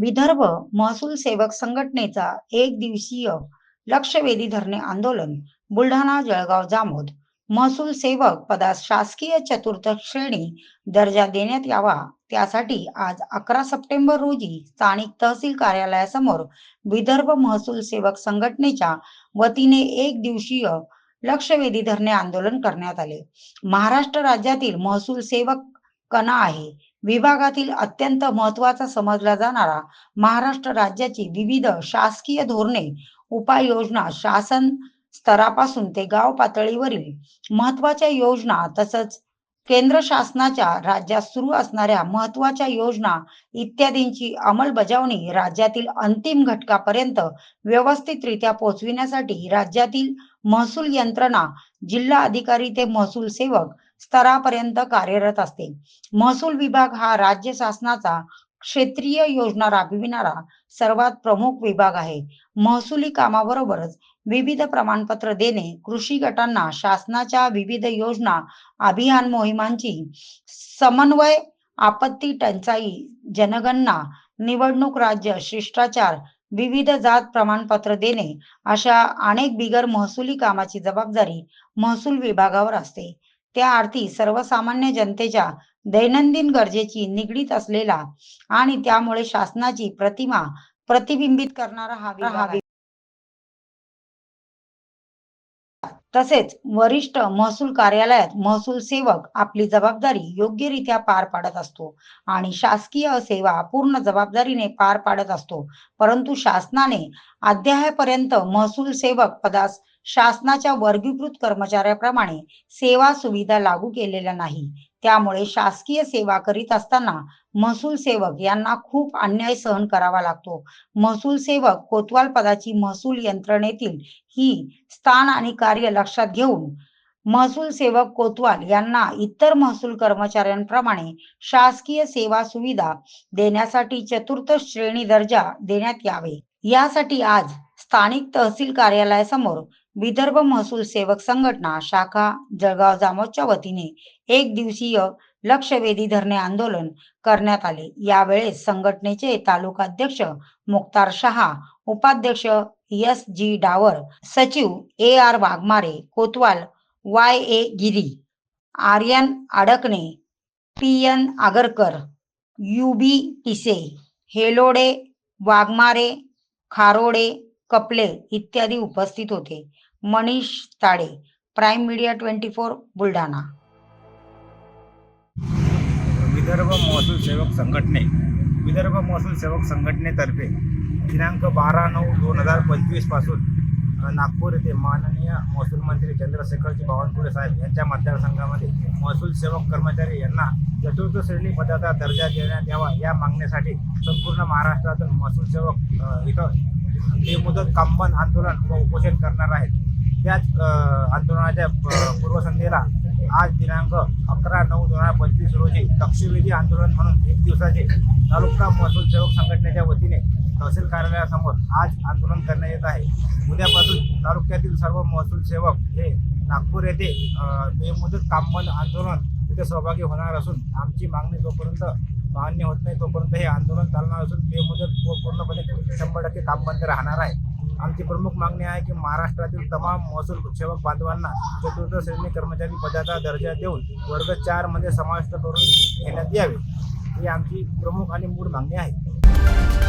विदर्भ महसूल सेवक संघटनेचा एक दिवसीय लक्षवेधी धरणे आंदोलन बुलढाणा जळगाव जामोद. महसूल सेवक पदास शासकीय चतुर्थ श्रेणी दर्जा देण्यात यावा. त्यासाठी आज अकरा सप्टेंबर रोजी स्थानिक तहसील कार्यालयासमोर विदर्भ महसूल सेवक संघटनेच्या वतीने एक दिवसीय लक्षवेधी धरणे आंदोलन करण्यात आले. महाराष्ट्र राज्यातील महसूल सेवक कणा आहे? विभागातील अत्यंत महत्त्वाचा समजला जाणारा महाराष्ट्र राज्याची विविध शासकीय धोरणे उपाययोजना शासन स्तरापासून ते गाव पातळीवरील महत्त्वाच्या योजना तसंच केंद्र शासनाच्या राज्यात सुरू असणाऱ्या महत्त्वाच्या योजना इत्यादींची अंमलबजावणी राज्यातील अंतिम घटकापर्यंत व्यवस्थितरित्या पोहोचविण्यासाठी राज्यातील महसूल यंत्रणा जिल्हा अधिकारी ते महसूल सेवक स्तरापर्यंत कार्यरत असते. महसूल विभाग हा राज्य शासनाचा क्षेत्रीय योजना राबविणारा सर्वात प्रमुख विभाग आहे. महसुली कामाबरोबरच विविध प्रमाणपत्र देणे कृषी गटांना शासनाच्या विविध योजना अभियान मोहिमांची समन्वय आपत्ती टंचाई जनगणना निवडणूक राज्य शिष्टाचार विविध जात प्रमाणपत्र देणे अशा अनेक बिगर महसुली कामाची जबाबदारी महसूल विभागावर असते. त्या अर्थी सर्वसामान्य जनतेच्या दैनंदिन गरजेची निगडीत असलेला आणि त्यामुळे शासनाची प्रतिमा प्रतिबिंबित करणारा हा. तसेच वरिष्ठ महसूल कार्यालयात महसूल सेवक आपली जबाबदारी योग्यरित्या पार पाडत असतो आणि शासकीय सेवा पूर्ण जबाबदारीने पार पाडत असतो परंतु शासनाने अद्यापर्यंत महसूल सेवक पदास शासनाच्या वर्गीकृत कर्मचाऱ्याप्रमाणे सेवा सुविधा लागू केलेल्या नाही. त्यामुळे शासकीय सेवा करीत असताना महसूल सेवक यांना खूप अन्याय सहन करावा लागतो. महसूल सेवक कोतवाल पदाची महसूल यंत्रणेतील ही स्थान आणि कार्य लक्षात घेऊन महसूल सेवक कोतवाल यांना इतर महसूल कर्मचाऱ्यांप्रमाणे शासकीय सेवा सुविधा देण्यासाठी चतुर्थ श्रेणी दर्जा देण्यात यावे. यासाठी आज स्थानिक तहसील कार्यालयासमोर विदर्भ महसूल सेवक संघटना शाखा जळगाव जामोदच्या वतीने एक दिवसीय लक्षवेधी धरणे आंदोलन करण्यात आले. यावेळेस संघटनेचे तालुका अध्यक्ष मुक्तार शहा उपाध्यक्ष एस जी डावर सचिव A R Waghmare Kotwal Y A Giri Aryan Adkane P N Agarkar U B Tise Helode Waghmare Kharode Kaple इत्यादी उपस्थित होते. Manish Tade prime media twenty four Buldhana. Vidarbha महसूल सेवक संघटने विदर्भ महसूल सेवक संघटनेतर्फे दिनांक बारा नऊ दोन हजार पंचवीसपासून नागपूर येथे माननीय महसूल मंत्री चंद्रशेखरजी बावनकुळे साहेब यांच्या मतदारसंघामध्ये महसूल सेवक कर्मचारी यांना चतुर्थ श्रेणी पदाचा दर्जा देण्यात यावा या मागणीसाठी संपूर्ण महाराष्ट्रातून महसूल सेवक इथं बेमुदत कामबंद आंदोलन व उपोषण करणार आहेत. त्याच आंदोलनाच्या पूर्वसंध्येला आज दिनांक अकरा नऊ दोन हजार पंचवीस रोजी लक्षवेधी आंदोलन म्हणून एक दिवसाचे तालुका महसूल सेवक संघटनेच्या वतीने तहसील कार्यालयासमोर आज आंदोलन करण्यात येत आहे. उद्यापासून तालुक्यातील सर्व महसूल सेवक हे नागपूर येथे बेमुदत कामबंद आंदोलन इथे सहभागी होणार असून आमची मागणी जोपर्यंत मान्य होत नाही तोपर्यंत हे आंदोलन चालणार असून बेमुदत पूर्णपणे शंभर टक्के काम बंद राहणार आहे. आमची प्रमुख मागणी आहे की महाराष्ट्रातील तमाम महसूल सेवक बांधवांना चतुर्थ श्रेणी कर्मचारी पदाचा दर्जा देऊन वर्ग चारमध्ये समाविष्ट करून घेण्यात यावे. ही आमची प्रमुख आणि मूळ मागणी आहे.